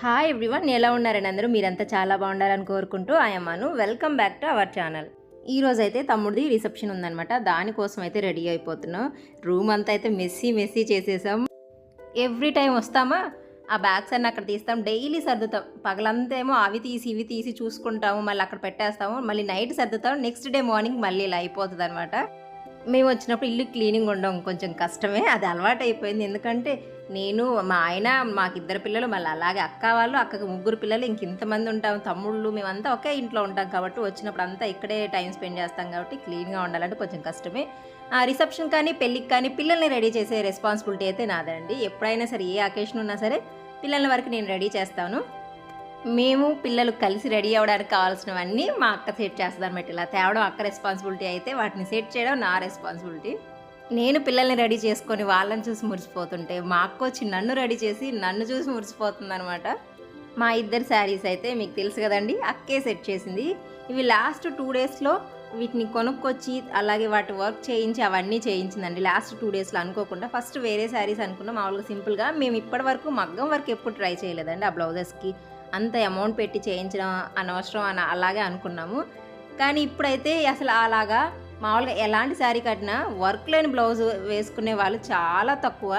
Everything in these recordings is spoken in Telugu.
హాయ్ ఎవ్రీవన్ ఎలా ఉన్నారని అందరూ? మీరంతా చాలా బాగుండాలని కోరుకుంటూ ఆయమ్మను welcome back to our channel ఈ రోజు అయితే తమ్ముడిది రిసెప్షన్ ఉందనమాట దానికోసం అయితే రెడీ అయిపోతున్నాం. రూమ్ అంతా అయితే మెస్సీ మెస్సీ చేసేసాం. ఎవ్రీ టైం వస్తామా? ఆ బ్యాగ్స్ అన్నీ అక్కడ తీస్తాం. డైలీ సర్దుతాం. పగలంతా ఏమో అవి తీసి ఇవి తీసి చూసుకుంటాము. మళ్ళీ అక్కడ పెట్టేస్తాము. మళ్ళీ నైట్ సర్దుతాం. నెక్స్ట్ డే మార్నింగ్ మళ్ళీ ఇలా అయిపోతుంది అనమాట మేము వచ్చినప్పుడు ఇల్లు క్లీనింగ్ ఉండడం కొంచెం కష్టమే. అది అలవాటు అయిపోయింది ఎందుకంటే నేను మా ఆయన మాకు ఇద్దరు పిల్లలు మళ్ళీ అలాగే అక్క వాళ్ళు అక్కకు ముగ్గురు పిల్లలు ఇంక ఇంతమంది ఉంటాం తమ్ముళ్ళు మేమంతా ఒకే ఇంట్లో ఉంటాం కాబట్టి వచ్చినప్పుడు అంతా ఇక్కడే టైం స్పెండ్ చేస్తాం కాబట్టి క్లీన్గా ఉండాలంటే కొంచెం కష్టమే. ఆ రిసెప్షన్ కానీ పెళ్ళికి కానీ పిల్లల్ని రెడీ చేసే రెస్పాన్సిబిలిటీ అయితే నాదండి. ఎప్పుడైనా సరే ఏ అకేషన్ ఉన్నా సరే పిల్లల వరకు నేను రెడీ చేస్తాను. మేము పిల్లలు కలిసి రెడీ అవ్వడానికి కావాల్సినవన్నీ మా అక్క సెట్ చేస్తుంది అనమాట ఇలా తేవడం అక్క రెస్పాన్సిబిలిటీ అయితే వాటిని సెట్ చేయడం నా రెస్పాన్సిబిలిటీ. నేను పిల్లల్ని రెడీ చేసుకొని వాళ్ళని చూసి మురిసిపోతుంటే మా అక్క వచ్చి నన్ను రెడీ చేసి నన్ను చూసి మురిసిపోతుంది అనమాట మా ఇద్దరు శారీస్ అయితే మీకు తెలుసు కదండి అక్కే సెట్ చేసింది. ఇవి లాస్ట్ టూ డేస్లో వీటిని కొనుక్కొచ్చి అలాగే వాటి వర్క్ చేయించి అవన్నీ చేయించిందండి. లాస్ట్ టూ డేస్లో అనుకోకుండా ఫస్ట్ వేరే శారీస్ అనుకున్నాం మామూలుగా సింపుల్గా మేము ఇప్పటి వరకు మగ్గం వర్క్ ఎప్పుడు ట్రై చేయలేదండి ఆ బ్లౌజెస్కి అంత అమౌంట్ పెట్టి చేయించడం అనవసరం అని అలాగే అనుకున్నాము. కానీ ఇప్పుడైతే అసలు అలాగా మామూలుగా ఎలాంటి శారీ కట్టినా వర్క్ లేని బ్లౌజ్ వేసుకునే వాళ్ళు చాలా తక్కువ.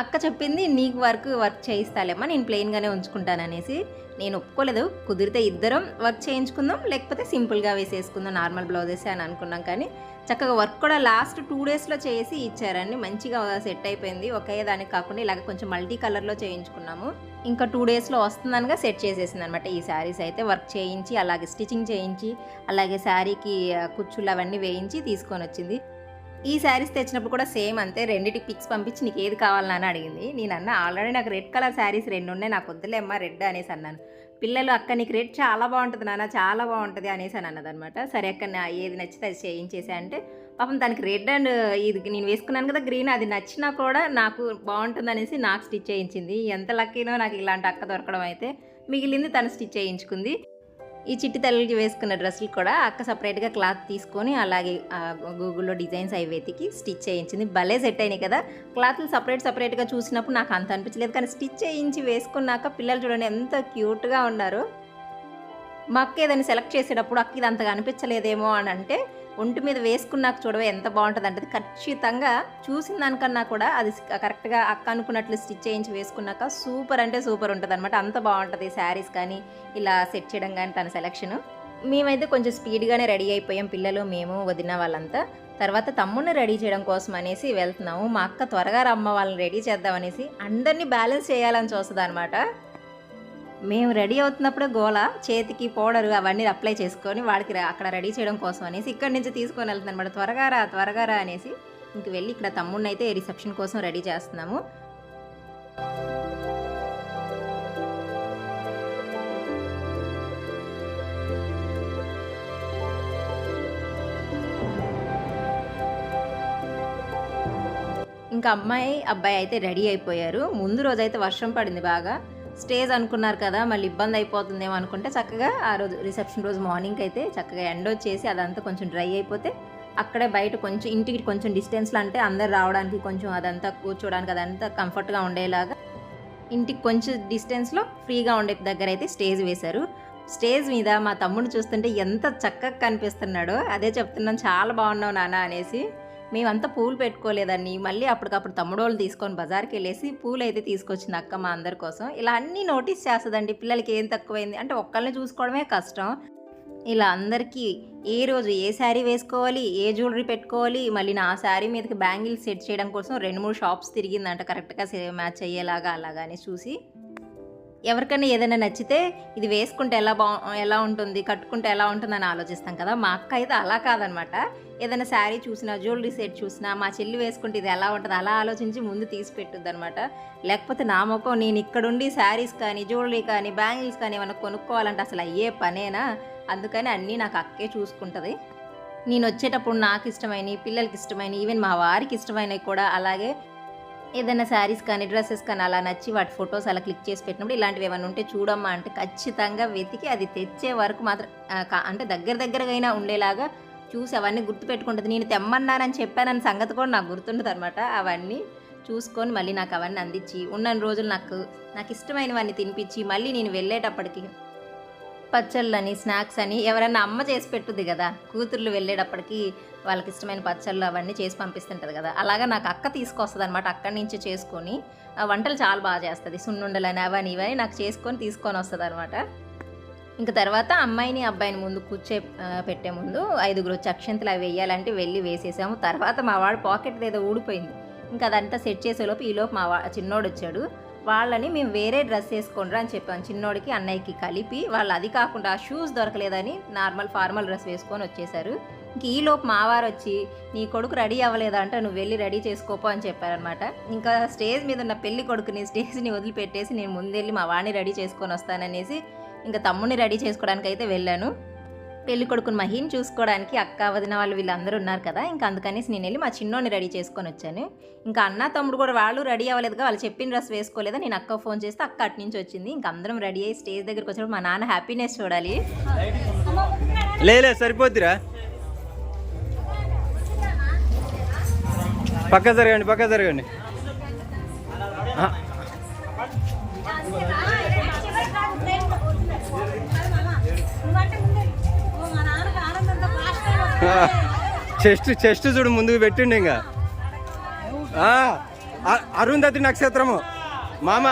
అక్క చెప్పింది నీకు వర్క్ వర్క్ చేయిస్తాలేమ్మా నేను ప్లెయిన్గానే ఉంచుకుంటాననేసి. నేను ఒప్పుకోలేదు కుదిరితే ఇద్దరం వర్క్ చేయించుకుందాం లేకపోతే సింపుల్గా వేసేసుకుందాం నార్మల్ బ్లౌజెస్ అని అనుకున్నాం కానీ చక్కగా వర్క్ కూడా లాస్ట్ టూ డేస్లో చేసి ఇచ్చారండి మంచిగా సెట్ అయిపోయింది. ఒకే దానికి కాకుండా ఇలాగ కొంచెం మల్టీ కలర్లో చేయించుకున్నాము. ఇంకా టూ డేస్లో వస్తుందనగా సెట్ చేసేసింది అనమాట ఈ శారీస్ అయితే వర్క్ చేయించి అలాగే స్టిచ్చింగ్ చేయించి అలాగే శారీకి కుచ్చులు అవన్నీ వేయించి తీసుకొని వచ్చింది ఈ శారీస్ తెచ్చినప్పుడు కూడా సేమ్ అంతే రెండింటి పిక్స్ పంపించి నీకు ఏది కావాలని అడిగింది. నేను అన్న ఆల్రెడీ నాకు రెడ్ కలర్ శారీస్ రెండు ఉన్నాయి నాకు వద్దులే అమ్మ రెడ్ అనేసి అన్నాను. పిల్లలు అక్క నీకు రెడ్ చాలా బాగుంటుంది నాన్న చాలా బాగుంటుంది అనేసి అని అన్నదనమాట సరే అక్క నా ఏది నచ్చితే అది చేయించేసా అంటే పాపం దానికి రెడ్ అండ్ ఇది నేను వేసుకున్నాను కదా గ్రీన్ అది నచ్చినా కూడా నాకు బాగుంటుంది అనేసి నాకు స్టిచ్ చేయించింది. ఎంత లక్కీనో నాకు ఇలాంటి అక్క దొరకడం అయితే మిగిలింది తను స్టిచ్ చేయించుకుంది. ఈ చిట్టి తల్లికి వేసుకున్న డ్రెస్సులు కూడా అక్క సపరేట్గా క్లాత్ తీసుకొని అలాగే గూగుల్లో డిజైన్స్ అవి వెతికి స్టిచ్ చేయించింది. భలే సెట్ అయినాయి కదా. క్లాత్లు సపరేట్ సపరేట్గా చూసినప్పుడు నాకు అంత అనిపించలేదు. కానీ స్టిచ్ చేయించి వేసుకున్నాక పిల్లలు చూడండి ఎంత క్యూట్గా ఉన్నారు. మా అక్క ఏదైనా సెలెక్ట్ చేసేటప్పుడు అక్క ఇది అంతగా అనిపించలేదేమో అని అంటే ఒంటి మీద వేసుకున్నాక చూడవే ఎంత బాగుంటుంది అంటే ఖచ్చితంగా చూసిన దానికన్నా కూడా అది కరెక్ట్గా అక్క అనుకున్నట్లు స్టిచ్ చేయించి వేసుకున్నాక సూపర్ అంటే సూపర్ ఉంటుంది అనమాట అంత బాగుంటుంది శారీస్ కానీ ఇలా సెట్ చేయడం కానీ తన సెలెక్షన్. మేమైతే కొంచెం స్పీడ్గానే రెడీ అయిపోయాం పిల్లలు మేము వదిన వాళ్ళంతా. తర్వాత తమ్ముడిని రెడీ చేయడం కోసం అనేసి వెళ్తున్నాము. మా అక్క త్వరగా రమ్మ వాళ్ళని రెడీ చేద్దాం అనేసి అందరినీ బ్యాలెన్స్ చేయాలని చూస్తుంది అనమాట మేము రెడీ అవుతున్నప్పుడు గోల చేతికి పౌడర్ అవన్నీ అప్లై చేసుకొని వాడికి అక్కడ రెడీ చేయడం కోసం అనేసి ఇక్కడి నుంచి తీసుకొని వెళ్తుంది అనమాట త్వరగా రా త్వరగా రా అనేసి ఇంక వెళ్ళి ఇక్కడ తమ్ముడిని అయితే రిసెప్షన్ కోసం రెడీ చేస్తున్నాము. ఇంకా అమ్మాయి అబ్బాయి అయితే రెడీ అయిపోయారు. ముందు రోజైతే వర్షం పడింది బాగా. స్టేజ్ అనుకున్నారు కదా మళ్ళీ ఇబ్బంది అయిపోతుందేమో అనుకుంటే చక్కగా ఆ రోజు రిసెప్షన్ రోజు మార్నింగ్ అయితే చక్కగా ఎండ వచ్చేసి అదంతా కొంచెం డ్రై అయిపోతే అక్కడే బయట కొంచెం ఇంటికి కొంచెం డిస్టెన్స్లో అంటే అందరు రావడానికి కొంచెం అదంతా కూర్చోడానికి అదంతా కంఫర్ట్గా ఉండేలాగా ఇంటికి కొంచెం డిస్టెన్స్లో ఫ్రీగా ఉండే దగ్గర అయితే స్టేజ్ వేశారు. స్టేజ్ మీద మా తమ్ముడు చూస్తుంటే ఎంత చక్కగా కనిపిస్తున్నాడో అదే చెప్తున్నాను చాలా బాగున్నావు నాన్న అనేసి మేమంతా పూలు పెట్టుకోలేదండి. మళ్ళీ అప్పటికప్పుడు తమ్ముడోళ్ళు తీసుకొని బజార్కి వెళ్ళేసి పూలు అయితే తీసుకొచ్చింది అక్క మా అందరి కోసం. ఇలా అన్నీ నోటీస్ చేస్తుందండి. పిల్లలకి ఏం తక్కువైంది? అంటే ఒక్కళ్ళని చూసుకోవడమే కష్టం. ఇలా అందరికీ ఏ రోజు ఏ శారీ వేసుకోవాలి ఏ జ్యువెలరీ పెట్టుకోవాలి మళ్ళీ నా శారీ మీదకి బ్యాంగిల్స్ సెట్ చేయడం కోసం రెండు మూడు షాప్స్ తిరిగిందంట. కరెక్ట్గా మ్యాచ్ అయ్యేలాగా అలాగానే చూసి ఎవరికైనా ఏదైనా నచ్చితే ఇది వేసుకుంటే ఎలా బా ఎలా ఉంటుంది కట్టుకుంటే ఎలా ఉంటుందని ఆలోచిస్తాం కదా. మా అక్క అయితే అలా కాదనమాట. ఏదైనా శారీ చూసినా జ్యువెలరీ సెట్ చూసినా మా చెల్లి వేసుకుంటే ఇది ఎలా ఉంటుంది అలా ఆలోచించి ముందు తీసి పెట్టుద్ది అనమాట లేకపోతే నా ముఖం నేను ఇక్కడుండి శారీస్ కానీ జ్యువెలరీ కానీ బ్యాంగిల్స్ కానీ ఏమైనా కొనుక్కోవాలంటే అసలు అయ్యే పనేనా? అందుకని అన్నీ నాకు అక్కే చూసుకుంటుంది. నేను వచ్చేటప్పుడు నాకు ఇష్టమైనవి పిల్లలకి ఇష్టమైనవి ఈవెన్ మా వారికి ఇష్టమైనవి కూడా అలాగే ఏదైనా శారీస్ కానీ డ్రెస్సెస్ కానీ అలా నచ్చి వాటి ఫొటోస్ అలా క్లిక్ చేసి పెట్టినప్పుడు ఇలాంటివి ఏమైనా ఉంటే చూడమ్మా అంటే ఖచ్చితంగా వెతికి అది తెచ్చే వరకు మాత్రం కా- అంటే దగ్గర దగ్గరగా అయినా ఉండేలాగా చూసి అవన్నీ గుర్తుపెట్టుకుంటుంది. నేను తెమ్మన్నానని చెప్పానని సంగతి కూడా నాకు గుర్తుంటుంది అనమాట అవన్నీ చూసుకొని మళ్ళీ నాకు అవన్నీ అందించి ఉన్న రోజులు నాకు నాకు ఇష్టమైనవన్నీ తినిపించి మళ్ళీ నేను వెళ్ళేటప్పటికి పచ్చళ్ళని స్నాక్స్ అని ఎవరైనా అమ్మ చేసి పెట్టుద్ది కదా. కూతుర్లు వెళ్ళేటప్పటికి వాళ్ళకి ఇష్టమైన పచ్చళ్ళు అవన్నీ చేసి పంపిస్తుంటుంది కదా. అలాగా నాకు అక్క తీసుకొస్తుంది అనమాట అక్కడి నుంచి చేసుకొని. ఆ వంటలు చాలా బాగా చేస్తుంది. సున్నుండలని అవని ఇవని నాకు చేసుకొని తీసుకొని వస్తుంది అనమాట ఇంకా తర్వాత అమ్మాయిని అబ్బాయిని ముందు కూర్చే పెట్టే ముందు ఐదుగురు చక్షంతలు అవి వేయాలంటే వెళ్ళి వేసేసాము. తర్వాత మా వాడు పాకెట్ ఏదో ఊడిపోయింది. ఇంకా అదంతా సెట్ చేసేలోపు ఈలోపు మా వా చిన్నోడు వచ్చాడు. వాళ్ళని మేము వేరే డ్రెస్ వేసుకోండ్రా అని చెప్పాను చిన్నోడికి అన్నయ్యకి కలిపి వాళ్ళు అది కాకుండా షూస్ దొరకలేదని నార్మల్ ఫార్మల్ డ్రెస్ వేసుకొని వచ్చేసారు. ఇంక ఈలోపు మావారు వచ్చి నీ కొడుకు రెడీ అవ్వలేదా అంటే నువ్వు వెళ్ళి రెడీ చేసుకోపో అని చెప్పారనమాట ఇంకా స్టేజ్ మీద ఉన్న పెళ్ళి కొడుకుని స్టేజ్ని వదిలిపెట్టేసి నేను ముందెళ్ళి మా వాడిని రెడీ చేసుకొని వస్తాననేసి ఇంకా తమ్ముడిని రెడీ చేసుకోవడానికి అయితే వెళ్ళాను. పెళ్ళి కొడుకుని మహిని చూసుకోవడానికి అక్క వదిన వాళ్ళు వీళ్ళందరూ ఉన్నారు కదా. ఇంకా అందుకనేసి నేను వెళ్ళి మా చిన్నోని రెడీ చేసుకొని వచ్చాను. ఇంకా అన్న తమ్ముడు కూడా వాళ్ళు రెడీ అవ్వలేదుగా వాళ్ళు చెప్పిన డ్రెస్ వేసుకోలేదా నేను అక్క ఫోన్ చేస్తే అక్క అటు నుంచి వచ్చింది. ఇంకా అందరం రెడీ అయ్యి స్టేజ్ దగ్గరికి వచ్చినప్పుడు మా నాన్న హ్యాపీనెస్ చూడాలి. లేలే సరిపోద్దిరా. పక్క జరగండి పక్క జరగండి. చెస్ట్ చెస్ట్ చూడు ముందుకు పెట్టిండు ఇంకా. ఆ, అరుంధతి నక్షత్రము. మామ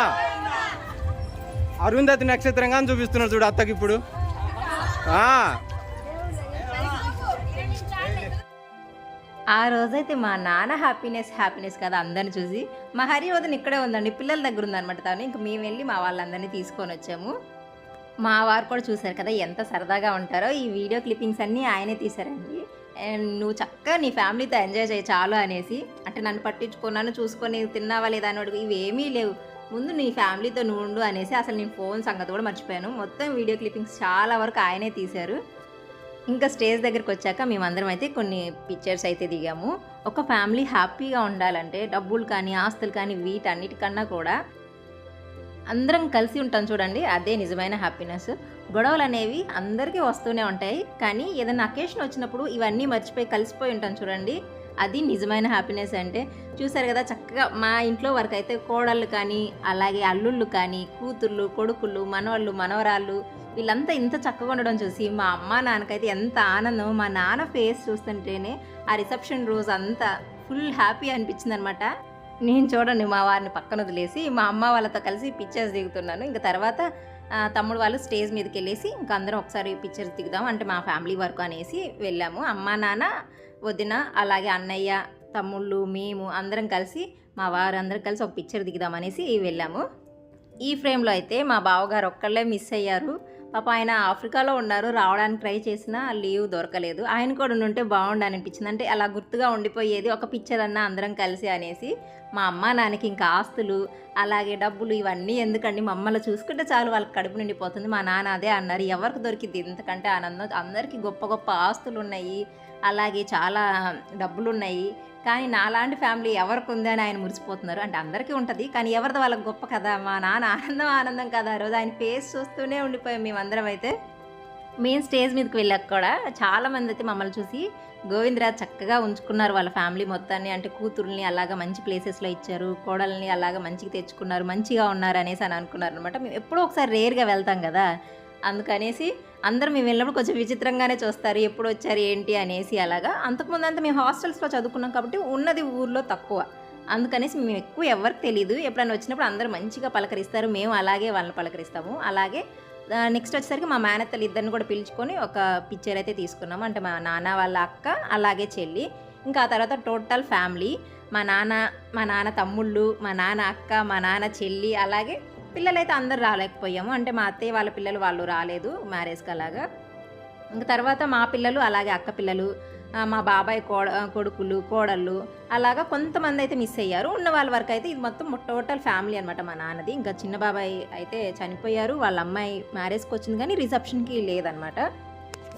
అరుంధతి నక్షత్రంగా అని చూపిస్తున్నాడు చూడు అత్తకి ఇప్పుడు. ఆ, ఆ రోజైతే మా నాన్న హ్యాపీనెస్ హ్యాపీనెస్ కదా అందరిని చూసి. మా హరి వదిన ఇక్కడే ఉందండి పిల్లల దగ్గర ఉందనమాట తను. ఇంక మేము వెళ్ళి మా వాళ్ళందరినీ తీసుకొని వచ్చాము. మా వారు కూడా చూశారు కదా ఎంత సరదాగా ఉంటారో. ఈ వీడియో క్లిప్పింగ్స్ అన్నీ ఆయనే తీశారండి. అండ్ నువ్వు చక్కగా నీ ఫ్యామిలీతో ఎంజాయ్ చేయి చాలు అనేసి. అంటే నన్ను పట్టించుకున్నాను చూసుకొని తిన్నావా లేదా అని అడుగు ఇవి ఏమీ లేవు. ముందు నీ ఫ్యామిలీతో నువ్వు ఉండు అనేసి అసలు నేను ఫోన్ సంగతి కూడా మర్చిపోయాను. మొత్తం వీడియో క్లిప్పింగ్స్ చాలా వరకు ఆయనే తీశారు. ఇంకా స్టేజ్ దగ్గరికి వచ్చాక మేమందరం అయితే కొన్ని పిక్చర్స్ అయితే దిగాము. ఒక ఫ్యామిలీ హ్యాపీగా ఉండాలంటే డబ్బులు కానీ ఆస్తులు కానీ వీటన్నిటికన్నా కూడా అందరం కలిసి ఉంటాం చూడండి. అదే నిజమైన హ్యాపీనెస్. గొడవలు అనేవి అందరికీ వస్తూనే ఉంటాయి. కానీ ఏదైనా అకేషన్ వచ్చినప్పుడు ఇవన్నీ మర్చిపోయి కలిసిపోయి ఉంటాం చూడండి. అది నిజమైన హ్యాపీనెస్ అంటే. చూసారు కదా చక్కగా మా ఇంట్లో వరకు అయితే కోడళ్ళు కానీ అలాగే అల్లుళ్ళు కానీ కూతుళ్ళు కొడుకులు మనవాళ్ళు మనవరాళ్ళు వీళ్ళంతా ఇంత చక్కగా ఉండడం చూసి మా అమ్మ నాన్నకైతే ఎంత ఆనందం మా నాన్న ఫేస్ చూస్తుంటేనే ఆ రిసెప్షన్ రోజు అంతా ఫుల్ హ్యాపీ అనిపించింది అనమాట నేను చూడండి మా వారిని పక్కన వదిలేసి మా అమ్మ వాళ్ళతో కలిసి పిక్చర్స్ దిగుతున్నాను. ఇంకా తర్వాత తమ్ముడు వాళ్ళు స్టేజ్ మీదకి వెళ్ళేసి ఇంకా అందరం ఒకసారి పిక్చర్స్ దిగుదాం అంటే మా ఫ్యామిలీ వరకు అనేసి వెళ్ళాము. అమ్మ నాన్న వదిన అలాగే అన్నయ్య తమ్ముళ్ళు మేము అందరం కలిసి మా వారు అందరం కలిసి ఒక పిక్చర్ దిగుదాం అనేసి వెళ్ళాము. ఈ ఫ్రేమ్లో అయితే మా బావగారు ఒక్కళ్ళే మిస్ అయ్యారు. పాప ఆయన ఆఫ్రికాలో ఉన్నారు రావడానికి ట్రై చేసినా లీవ్ దొరకలేదు. ఆయన కూడా ఉంటే బాగుండు అనిపించింది అంటే అలా గుర్తుగా ఉండిపోయేది ఒక పిక్చర్ అన్నా అందరం కలిసి అనేసి మా అమ్మ నాన్నకి ఇంకా ఆస్తులు అలాగే డబ్బులు ఇవన్నీ ఎందుకండి? మమ్మల్ని చూసుకుంటే చాలు వాళ్ళకి కడుపు నిండిపోతుంది. మా నాన్న అదే అన్నారు ఎవరికి దొరికింది ఎందుకంటే ఆనందం అందరికీ గొప్ప గొప్ప ఆస్తులు ఉన్నాయి అలాగే చాలా డబ్బులు ఉన్నాయి కానీ నాలాంటి ఫ్యామిలీ ఎవరికి ఉంది అని ఆయన మురిసిపోతున్నారు. అంటే అందరికీ ఉంటుంది కానీ ఎవరిది వాళ్ళకి గొప్ప కదా మా నాన్న ఆనందం ఆనందం కదా. రోజు ఆయన ఫేస్ చూస్తూనే ఉండిపోయాం మేమందరం అయితే. మేము స్టేజ్ మీదకి వెళ్ళాక కూడా చాలామంది అయితే మమ్మల్ని చూసి గోవిందరాజ్ చక్కగా ఉంచుకున్నారు వాళ్ళ ఫ్యామిలీ మొత్తాన్ని. అంటే కూతుర్ని అలాగా మంచి ప్లేసెస్లో ఇచ్చారు కోడల్ని అలాగా మంచిగా తెచ్చుకున్నారు మంచిగా ఉన్నారు అనేసి అని అనుకున్నారు అనమాట మేము ఎప్పుడో ఒకసారి రేర్గా వెళ్తాం కదా అందుకనేసి అందరం మేము వెళ్ళినప్పుడు కొంచెం విచిత్రంగానే చూస్తారు ఎప్పుడు వచ్చారు ఏంటి అనేసి అలాగా. అంతకుముందు అంతా మేము హాస్టల్స్లో చదువుకున్నాం కాబట్టి ఉన్నది ఊర్లో తక్కువ. అందుకనేసి మేము ఎక్కువ ఎవరికి తెలియదు ఎప్పుడైనా వచ్చినప్పుడు అందరూ మంచిగా పలకరిస్తారు మేము అలాగే వాళ్ళని పలకరిస్తాము. అలాగే నెక్స్ట్ వచ్చేసరికి మా మేనత్తలు ఇద్దరిని కూడా పిలుచుకొని ఒక పిక్చర్ అయితే తీసుకున్నాము. అంటే మా నాన్న వాళ్ళ అక్క అలాగే చెల్లి. ఇంకా ఆ తర్వాత టోటల్ ఫ్యామిలీ. మా నాన్న మా నాన్న తమ్ముళ్ళు మా నాన్న అక్క మా నాన్న చెల్లి అలాగే పిల్లలైతే అందరు రాలేకపోయాము. అంటే మా అత్తయ్య వాళ్ళ పిల్లలు వాళ్ళు రాలేదు మ్యారేజ్కి అలాగా. ఇంకా తర్వాత మా పిల్లలు అలాగే అక్క పిల్లలు మా బాబాయ్ కోడ కొడుకులు కోడళ్ళు అలాగా కొంతమంది అయితే మిస్ అయ్యారు. ఉన్న వాళ్ళ వరకు అయితే ఇది మొత్తం టోటల్ ఫ్యామిలీ అనమాట మా నాన్నది. ఇంకా చిన్న బాబాయ్ అయితే చనిపోయారు. వాళ్ళ అమ్మాయి మ్యారేజ్కి వచ్చింది కానీ రిసెప్షన్కి లేదనమాట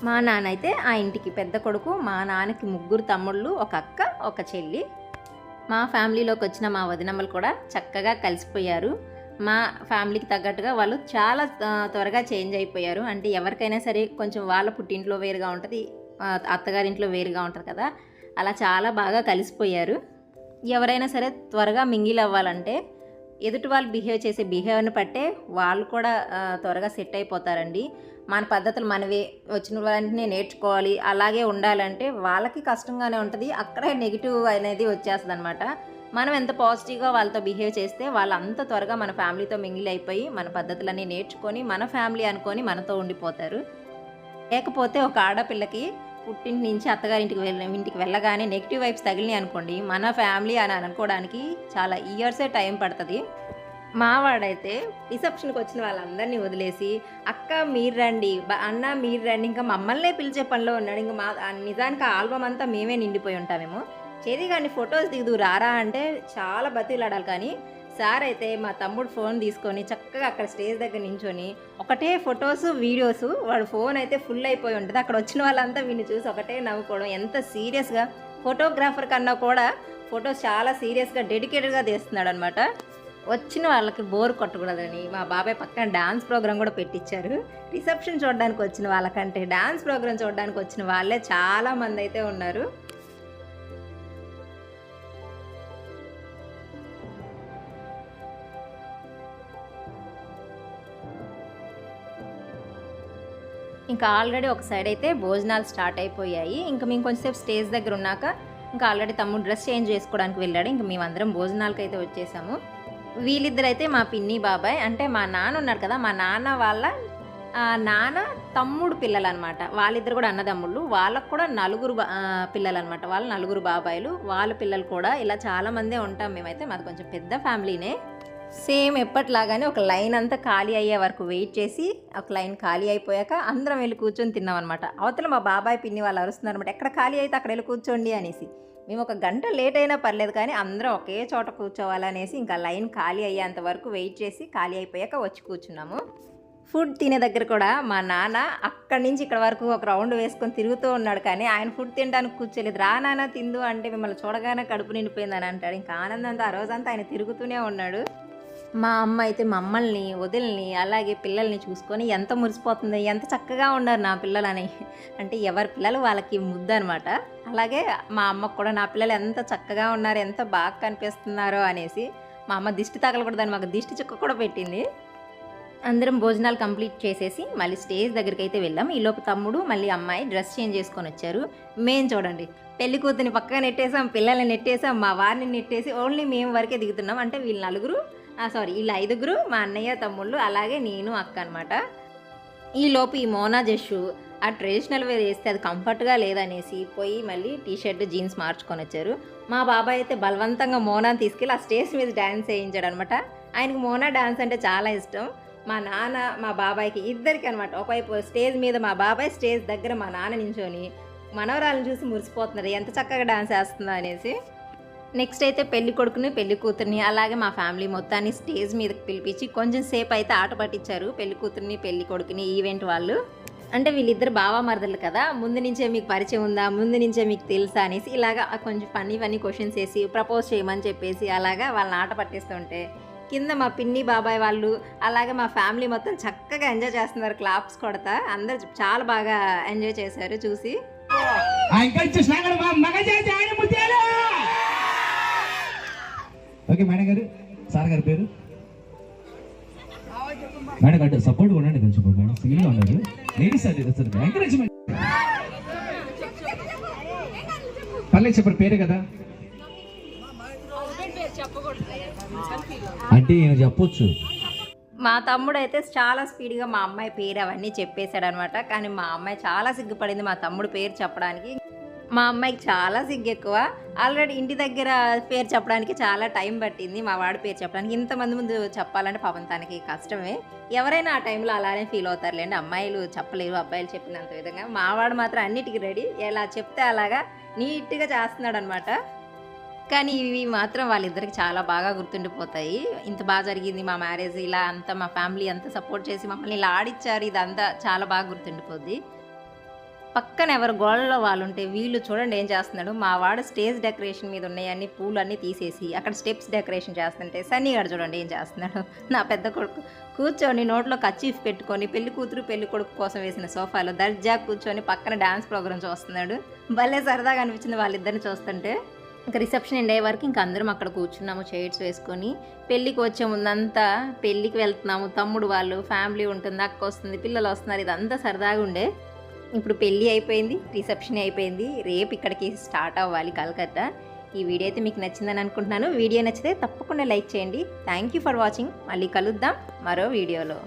మా నాన్న అయితే ఆ ఇంటికి పెద్ద కొడుకు మా నాన్నకి ముగ్గురు తమ్ముళ్ళు ఒక అక్క ఒక చెల్లి. మా ఫ్యామిలీలోకి వచ్చిన మా వదినమ్మలు కూడా చక్కగా కలిసిపోయారు. మా ఫ్యామిలీకి తగ్గట్టుగా వాళ్ళు చాలా త్వరగా చేంజ్ అయిపోయారు. అంటే ఎవరికైనా సరే కొంచెం వాళ్ళ పుట్టింట్లో వేరుగా ఉంటుంది అత్తగారింట్లో వేరుగా ఉంటుంది కదా. అలా చాలా బాగా కలిసిపోయారు. ఎవరైనా సరే త్వరగా మింగిల్ అవ్వాలంటే ఎదుటి వాళ్ళు బిహేవ్ చేసే బిహేవియర్ని పట్టే వాళ్ళు కూడా త్వరగా సెట్ అయిపోతారండి. మన పద్ధతులు మనవే వచ్చిన వాళ్ళంటే నేర్చుకోవాలి. అలాగే ఉండాలంటే వాళ్ళకి కష్టంగానే ఉంటుంది. అక్కడే నెగిటివ్ అనేది వచ్చేస్తుంది అనమాట మనం ఎంత పాజిటివ్గా వాళ్ళతో బిహేవ్ చేస్తే వాళ్ళు అంత త్వరగా మన ఫ్యామిలీతో మింగిల్ అయిపోయి మన పద్ధతులన్నీ నేర్చుకొని మన ఫ్యామిలీ అనుకొని మనతో ఉండిపోతారు. లేకపోతే ఒక ఆడపిల్లకి పుట్టింటి నుంచి అత్తగారింటికి వెళ్ళ ఇంటికి వెళ్ళగానే నెగిటివ్ వైబ్స్ తగిలినాయి అనుకోండి మన ఫ్యామిలీ అని అనుకోవడానికి చాలా ఇయర్సే టైం పడుతుంది. మావాడైతే రిసెప్షన్కి వచ్చిన వాళ్ళందరినీ వదిలేసి అక్క మీరు రండి అన్న మీరు రండి ఇంకా మమ్మల్నే పిలిచే పనిలో ఉన్నాడు ఇంకా మా నిజానికి ఆల్బమ్ అంతా మేమే నిండిపోయి ఉంటామేమో. చేది కానీ ఫొటోస్ దిగుదు రారా అంటే చాలా బతిలాడాలి. కానీ సార్ అయితే మా తమ్ముడు ఫోన్ తీసుకొని చక్కగా అక్కడ స్టేజ్ దగ్గర నించొని ఒకటే ఫొటోస్ వీడియోస్ వాడు ఫోన్ అయితే ఫుల్ అయిపోయి ఉంటుంది. అక్కడ వచ్చిన వాళ్ళంతా వీడిని చూసి ఒకటే నవ్వుకోవడం. ఎంత సీరియస్గా ఫోటోగ్రాఫర్ కన్నా కూడా ఫొటోస్ చాలా సీరియస్గా డెడికేటెడ్గా తీస్తున్నాడు అనమాట వచ్చిన వాళ్ళకి బోర్ కొట్టకూడదని మా బాబాయ్ పక్కన డాన్స్ ప్రోగ్రామ్ కూడా పెట్టించారు రిసెప్షన్ చూడడానికి వచ్చిన వాళ్ళకంటే డాన్స్ ప్రోగ్రామ్ చూడడానికి వచ్చిన వాళ్ళే చాలామంది అయితే ఉన్నారు. ఇంకా ఆల్రెడీ ఒక సైడ్ అయితే భోజనాలు స్టార్ట్ అయిపోయాయి. ఇంకా మేము కొంచెంసేపు స్టేజ్ దగ్గర ఉన్నాక ఇంకా ఆల్రెడీ తమ్ముడు డ్రెస్ చేంజ్ చేసుకోవడానికి వెళ్ళాడు. ఇంకా మేమందరం భోజనాలకు అయితే వచ్చేసాము. వీళ్ళిద్దరైతే మా పిన్ని బాబాయ్ అంటే మా నాన్న ఉన్నారు కదా మా నాన్న వాళ్ళ నాన్న తమ్ముడు పిల్లలు అనమాట వాళ్ళిద్దరు కూడా అన్నదమ్ముళ్ళు. వాళ్ళకు కూడా నలుగురు బా- పిల్లలు అనమాట వాళ్ళ నలుగురు బాబాయిలు వాళ్ళ పిల్లలు కూడా ఇలా చాలా మందే ఉంటాం మేమైతే. మాది కొంచెం పెద్ద ఫ్యామిలీనే. సేమ్ ఎప్పటిలాగానే ఒక లైన్ అంతా ఖాళీ అయ్యే వరకు వెయిట్ చేసి ఒక లైన్ ఖాళీ అయిపోయాక అందరం వెళ్ళి కూర్చొని తిన్నాం అనమాట అవతల మా బాబాయ్ పిన్ని వాళ్ళు అరుస్తున్నారు అనమాట ఎక్కడ ఖాళీ అయితే అక్కడ వెళ్ళి కూర్చోండి అనేసి. మేము ఒక గంట లేట్ అయినా పర్లేదు కానీ అందరం ఒకే చోట కూర్చోవాలనేసి ఇంకా లైన్ ఖాళీ అయ్యేంత వరకు వెయిట్ చేసి ఖాళీ అయిపోయాక వచ్చి కూర్చున్నాము. ఫుడ్ తినే దగ్గర కూడా మా నాన్న అక్కడి నుంచి ఇక్కడ వరకు ఒక రౌండ్ వేసుకొని తిరుగుతూ ఉన్నాడు కానీ ఆయన ఫుడ్ తినడానికి కూర్చోలేదు. రా నాన్న తిందు అంటే మిమ్మల్ని చూడగానే కడుపు నిండిపోయిందని అంటాడు. ఇంకా ఆనందంతో ఆ రోజంతా ఆయన తిరుగుతూనే ఉన్నాడు. మా అమ్మ అయితే మమ్మల్ని వదిలిని అలాగే పిల్లల్ని చూసుకొని ఎంత మురిసిపోతుంది ఎంత చక్కగా ఉన్నారు నా పిల్లలని. అంటే ఎవరి పిల్లలు వాళ్ళకి ముద్దు అనమాట అలాగే మా అమ్మకు కూడా నా పిల్లలు ఎంత చక్కగా ఉన్నారు ఎంత బాగా కనిపిస్తున్నారో అనేసి మా అమ్మ దిష్టి తగలకూడదని మాకు దిష్టి చుక్క కూడా పెట్టింది. అందరం భోజనాలు కంప్లీట్ చేసేసి మళ్ళీ స్టేజ్ దగ్గరికి అయితే వెళ్ళాం. ఈలోపు తమ్ముడు మళ్ళీ అమ్మాయి డ్రెస్ చేంజ్ చేసుకొని వచ్చారు. మేం చూడండి పెళ్ళి కూతుని పక్కగా నెట్టేసాం పిల్లల్ని నెట్టేసాం మా వారిని నెట్టేసి ఓన్లీ మేము వరకే దిగుతున్నాం. అంటే వీళ్ళు నలుగురు సారీ వీళ్ళు ఐదుగురు మా అన్నయ్య తమ్ముళ్ళు అలాగే నేను అక్క అనమాట ఈలోపు ఈ మోనా జషు ఆ ట్రెడిషనల్ వేర్ వేస్తే అది కంఫర్ట్గా లేదనేసి పోయి మళ్ళీ టీ షర్ట్ జీన్స్ మార్చుకొని వచ్చారు మా బాబాయ్ అయితే బలవంతంగా మోనాని తీసుకెళ్ళి ఆ స్టేజ్ మీద డ్యాన్స్ వేయించాడు అనమాట ఆయనకు మోనా డ్యాన్స్ అంటే చాలా ఇష్టం. మా నాన్న మా బాబాయ్కి ఇద్దరికి అనమాట ఒకవైపు స్టేజ్ మీద మా బాబాయ్ స్టేజ్ దగ్గర మా నాన్న నించొని మనవరాలను చూసి మురిసిపోతున్నారు. ఎంత చక్కగా డ్యాన్స్ వేస్తుందో అనేసి. నెక్స్ట్ అయితే పెళ్ళి కొడుకుని పెళ్ళి కూతుర్ని అలాగే మా ఫ్యామిలీ మొత్తాన్ని స్టేజ్ మీదకి పిలిపించి కొంచెం సేపు అయితే ఆట పట్టించారు. పెళ్ళి కూతుర్ని పెళ్ళి కొడుకుని ఈవెంట్ వాళ్ళు. అంటే వీళ్ళిద్దరు బావా మరదలు కదా ముందు నుంచే మీకు పరిచయం ఉందా ముందు నుంచే మీకు తెలుసా అనేసి ఇలాగా కొంచెం ఫన్నీ ఫన్నీ క్వశ్చన్స్ వేసి ప్రపోజ్ చేయమని చెప్పేసి అలాగా వాళ్ళని ఆట పట్టిస్తుంటే కింద మా పిన్ని బాబాయ్ వాళ్ళు అలాగే మా ఫ్యామిలీ మొత్తం చక్కగా ఎంజాయ్ చేస్తున్నారు. క్లాప్స్ కొడతా అందరు చాలా బాగా ఎంజాయ్ చేశారు చూసి. ఓకే మేడం గారు. సార్ గారి పేరు? మేడం గారు సపోర్ట్ ఉండండి కొంచెం మేడం. సింగిల్గా ఉన్నారు లేడీస్ అది సార్ ఎంకరేజ్మెంట్ పర్లేదు చెప్పరు పేరే కదా? అంటే ఏమో చెప్పొచ్చు. మా తమ్ముడు అయితే చాలా స్పీడ్గా మా అమ్మాయి పేరు అవన్నీ చెప్పేశాడు అనమాట కానీ మా అమ్మాయి చాలా సిగ్గుపడింది మా తమ్ముడు పేరు చెప్పడానికి. మా అమ్మాయికి చాలా సిగ్గు ఎక్కువ. ఆల్రెడీ ఇంటి దగ్గర పేరు చెప్పడానికి చాలా టైం పట్టింది. మా వాడి పేరు చెప్పడానికి ఇంతమంది ముందు చెప్పాలంటే పాపం తనకి కష్టమే. ఎవరైనా ఆ టైంలో అలానే ఫీల్ అవుతారులేండి అమ్మాయిలు చెప్పలేరు అబ్బాయిలు చెప్పినంత విధంగా. మా వాడు మాత్రం అన్నిటికీ రెడీ. ఎలా చెప్తే అలాగా నీట్గా చేస్తున్నాడు అనమాట కానీ ఇవి మాత్రం వాళ్ళిద్దరికి చాలా బాగా గుర్తుండిపోతాయి. ఇంత బాగా జరిగింది మా మ్యారేజ్ ఇలా అంతా మా ఫ్యామిలీ అంతా సపోర్ట్ చేసి మమ్మల్ని ఇలా ఆడిచ్చారు. ఇదంతా చాలా బాగా గుర్తుండిపోద్ది. పక్కన ఎవరు గోడలో వాళ్ళు ఉంటే వీళ్ళు చూడండి ఏం చేస్తున్నాడు. మా వాడు స్టేజ్ డెకరేషన్ మీద ఉన్నాయని పూలన్నీ తీసేసి అక్కడ స్టెప్స్ డెకరేషన్ చేస్తుంటే సన్నీగాడు చూడండి ఏం చేస్తున్నాడు. నా పెద్ద కొడుకు కూర్చొని నోట్లో కచ్చీఫ్ పెట్టుకొని పెళ్ళి కూతురు పెళ్ళి కొడుకు కోసం వేసిన సోఫాలో దర్జా కూర్చొని పక్కన డాన్స్ ప్రోగ్రామ్ చూస్తున్నాడు. భలే సరదాగా అనిపించింది వాళ్ళిద్దరిని చూస్తుంటే. ఇంకా రిసెప్షన్ ఎండ్ అయ్యే వరకు ఇంకా అందరం అక్కడ కూర్చున్నాము చైర్స్ వేసుకొని. పెళ్ళికి వచ్చే ముందంతా పెళ్ళికి వెళ్తున్నాము. తమ్ముడు వాళ్ళు ఫ్యామిలీ ఉంటుంది అక్క వస్తుంది పిల్లలు వస్తున్నారు ఇదంతా సరదాగా ఉండే. ఇప్పుడు పెళ్ళి అయిపోయింది రిసెప్షన్ అయిపోయింది. రేపు ఇక్కడికి స్టార్ట్ అవ్వాలి కలకత్తా. ఈ వీడియో అయితే మీకు నచ్చిందని అనుకుంటున్నాను. వీడియో నచ్చితే తప్పకుండా లైక్ చేయండి. థ్యాంక్ యూ ఫర్ వాచింగ్ మళ్ళీ కలుద్దాం మరో వీడియోలో.